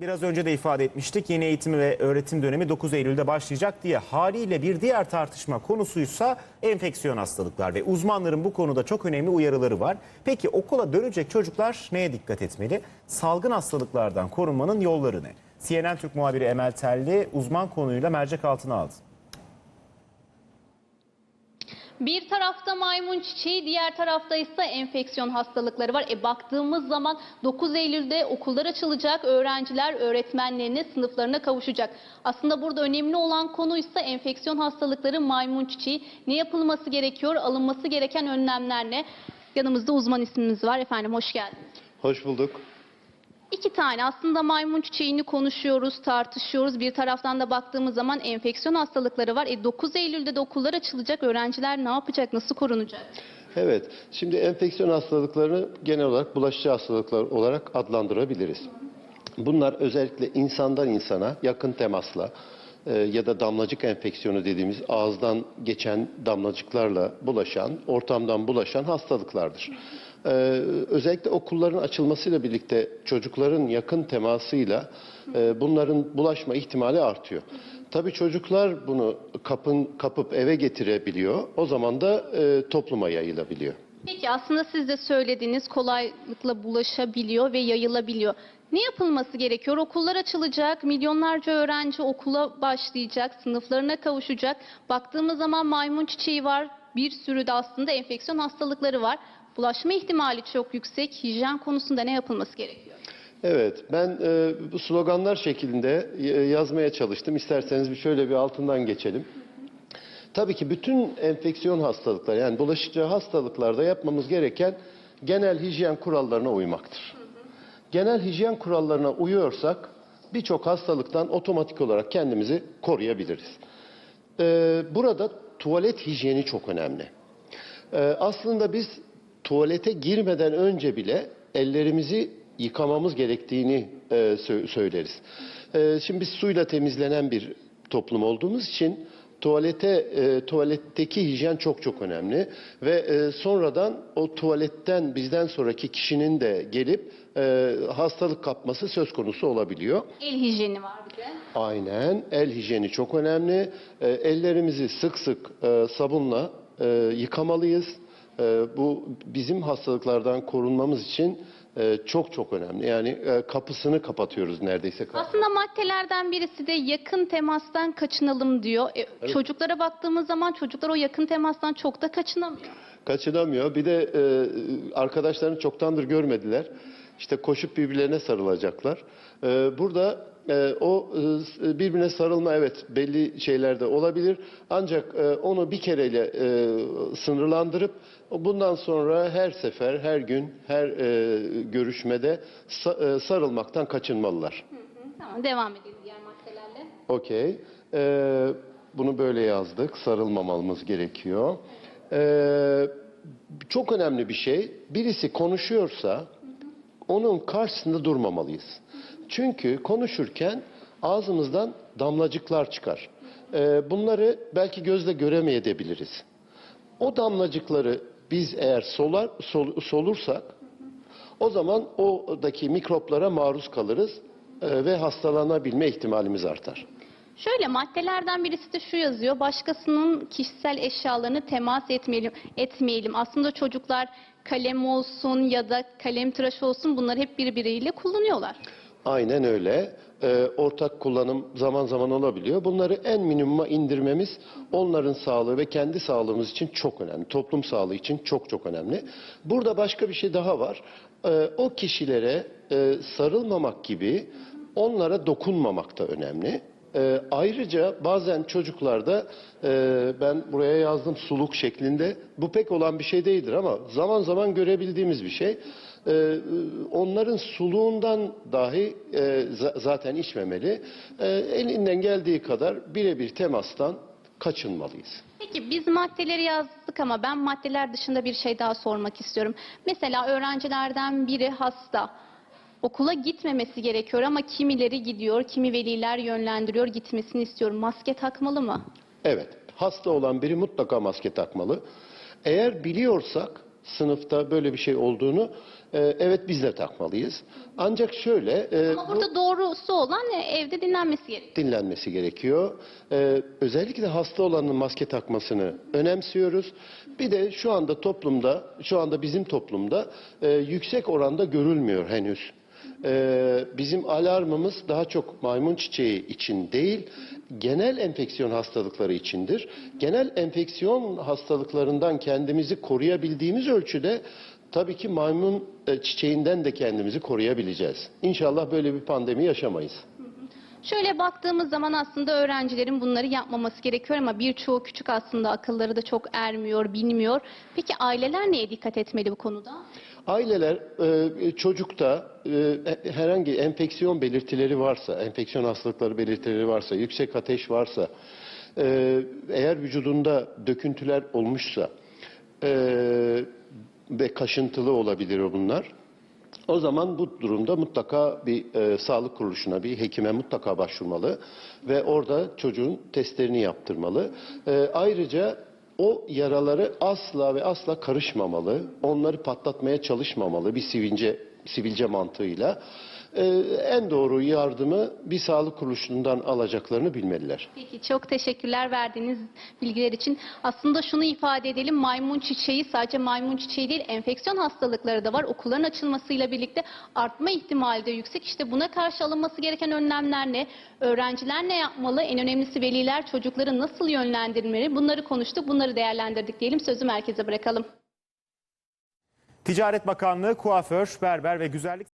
Biraz önce de ifade etmiştik yeni eğitim ve öğretim dönemi 9 Eylül'de başlayacak diye haliyle bir diğer tartışma konusuysa enfeksiyon hastalıklar ve uzmanların bu konuda çok önemli uyarıları var. Peki okula dönecek çocuklar neye dikkat etmeli? Salgın hastalıklardan korunmanın yolları ne? CNN Türk muhabiri Emel Telli uzman konuyla mercek altına aldı. Bir tarafta maymun çiçeği, diğer tarafta ise enfeksiyon hastalıkları var. E baktığımız zaman 9 Eylül'de okullar açılacak, öğrenciler öğretmenlerine, sınıflarına kavuşacak. Aslında burada önemli olan konu ise enfeksiyon hastalıkları, maymun çiçeği. Ne yapılması gerekiyor, alınması gereken önlemler ne? Yanımızda uzman ismimiz var. Efendim hoş geldiniz. Hoş bulduk. İki tane aslında maymun çiçeğini konuşuyoruz, tartışıyoruz. Bir taraftan da baktığımız zaman enfeksiyon hastalıkları var. E 9 Eylül'de de okullar açılacak. Öğrenciler ne yapacak, nasıl korunacak? Evet, şimdi enfeksiyon hastalıklarını genel olarak bulaşıcı hastalıklar olarak adlandırabiliriz. Bunlar özellikle insandan insana yakın temasla e, ya da damlacık enfeksiyonu dediğimiz ağızdan geçen damlacıklarla bulaşan, ortamdan bulaşan hastalıklardır. Ee, özellikle okulların açılmasıyla birlikte çocukların yakın temasıyla e, bunların bulaşma ihtimali artıyor. Tabii çocuklar bunu kapın kapıp eve getirebiliyor. O zaman da e, topluma yayılabiliyor. Peki aslında siz de söylediğiniz kolaylıkla bulaşabiliyor ve yayılabiliyor. Ne yapılması gerekiyor? Okullar açılacak, milyonlarca öğrenci okula başlayacak, sınıflarına kavuşacak. Baktığımız zaman maymun çiçeği var, bir sürü de aslında enfeksiyon hastalıkları var. Bulaşma ihtimali çok yüksek. Hijyen konusunda ne yapılması gerekiyor? Evet, ben e, bu sloganlar şeklinde e, yazmaya çalıştım. İsterseniz bir şöyle bir altından geçelim. Tabii ki bütün enfeksiyon hastalıklar yani bulaşıcı hastalıklarda yapmamız gereken genel hijyen kurallarına uymaktır. Genel hijyen kurallarına uyuyorsak birçok hastalıktan otomatik olarak kendimizi koruyabiliriz. Ee, burada tuvalet hijyeni çok önemli. Ee, aslında biz tuvalete girmeden önce bile ellerimizi yıkamamız gerektiğini e, sö- söyleriz. Ee, şimdi biz suyla temizlenen bir toplum olduğumuz için tuvalete e, tuvaletteki hijyen çok çok önemli ve e, sonradan o tuvaletten bizden sonraki kişinin de gelip e, hastalık kapması söz konusu olabiliyor. El hijyeni var bir de. Aynen. El hijyeni çok önemli. E, ellerimizi sık sık e, sabunla e, yıkamalıyız. E, bu bizim hastalıklardan korunmamız için e, çok çok önemli. Yani e, kapısını kapatıyoruz neredeyse. Aslında maddelerden birisi de yakın temastan kaçınalım diyor. E, Çocuklara baktığımız zaman çocuklar o yakın temastan çok da kaçınamıyor. Kaçınamıyor. Bir de e, arkadaşlarını çoktandır görmediler. İşte koşup birbirlerine sarılacaklar. E, burada e, o e, birbirine sarılma evet belli şeylerde olabilir. Ancak e, onu bir kereyle e, sınırlandırıp bundan sonra her sefer, her gün, her e, görüşmede sa- e, sarılmaktan kaçınmalılar. Tamam devam edelim diğer maddelerle. Okey. Ee, bunu böyle yazdık. Sarılmamamız gerekiyor. Ee, çok önemli bir şey. Birisi konuşuyorsa onun karşısında durmamalıyız. Çünkü konuşurken ağzımızdan damlacıklar çıkar. Ee, bunları belki gözle göremeyebiliriz. O damlacıkları biz eğer solar, sol- solursak o zaman oradaki mikroplara maruz kalırız e, ve hastalanabilme ihtimalimiz artar. Şöyle maddelerden birisi de şu yazıyor. Başkasının kişisel eşyalarını temas etmeyelim. etmeyelim. Aslında çocuklar kalem olsun ya da kalem tıraş olsun bunları hep birbiriyle kullanıyorlar. Aynen öyle. Ee, ortak kullanım zaman zaman olabiliyor. Bunları en minimuma indirmemiz onların sağlığı ve kendi sağlığımız için çok önemli. Toplum sağlığı için çok çok önemli. Burada başka bir şey daha var. Ee, o kişilere e, sarılmamak gibi onlara dokunmamak da önemli. Ee, ayrıca bazen çocuklarda e, ben buraya yazdım suluk şeklinde bu pek olan bir şey değildir ama zaman zaman görebildiğimiz bir şey. Ee, onların suluğundan dahi e, za- zaten içmemeli. Ee, elinden geldiği kadar birebir temastan kaçınmalıyız. Peki biz maddeleri yazdık ama ben maddeler dışında bir şey daha sormak istiyorum. Mesela öğrencilerden biri hasta. Okula gitmemesi gerekiyor ama kimileri gidiyor, kimi veliler yönlendiriyor, gitmesini istiyorum. Maske takmalı mı? Evet, hasta olan biri mutlaka maske takmalı. Eğer biliyorsak sınıfta böyle bir şey olduğunu e, evet biz de takmalıyız. Ancak şöyle e, Ama bu- burada doğrusu olan e, evde dinlenmesi gerekiyor. dinlenmesi gerekiyor. Özellikle hasta olanın maske takmasını önemsiyoruz. Bir de şu anda toplumda, şu anda bizim toplumda e, yüksek oranda görülmüyor henüz. Ee, bizim alarmımız daha çok maymun çiçeği için değil, genel enfeksiyon hastalıkları içindir. Genel enfeksiyon hastalıklarından kendimizi koruyabildiğimiz ölçüde tabii ki maymun e, çiçeğinden de kendimizi koruyabileceğiz. İnşallah böyle bir pandemi yaşamayız. Şöyle baktığımız zaman aslında öğrencilerin bunları yapmaması gerekiyor ama birçoğu küçük aslında akılları da çok ermiyor, bilmiyor. Peki aileler neye dikkat etmeli bu konuda? Aileler e, çocukta e, herhangi enfeksiyon belirtileri varsa, enfeksiyon hastalıkları belirtileri varsa, yüksek ateş varsa, e, eğer vücudunda döküntüler olmuşsa e, ve kaşıntılı olabilir bunlar. O zaman bu durumda mutlaka bir e, sağlık kuruluşuna, bir hekime mutlaka başvurmalı ve orada çocuğun testlerini yaptırmalı. E, ayrıca o yaraları asla ve asla karışmamalı, onları patlatmaya çalışmamalı bir sivilce, sivilce mantığıyla. E, en doğru yardımı bir sağlık kuruluşundan alacaklarını bilmeliler. Peki çok teşekkürler verdiğiniz bilgiler için. Aslında şunu ifade edelim maymun çiçeği sadece maymun çiçeği değil enfeksiyon hastalıkları da var. Okulların açılmasıyla birlikte artma ihtimali de yüksek. İşte buna karşı alınması gereken önlemler ne? Öğrenciler ne yapmalı? En önemlisi veliler çocukları nasıl yönlendirmeli? Bunları konuştuk, bunları değerlendirdik diyelim. Sözü merkeze bırakalım. Ticaret Bakanlığı kuaför, berber ve güzellik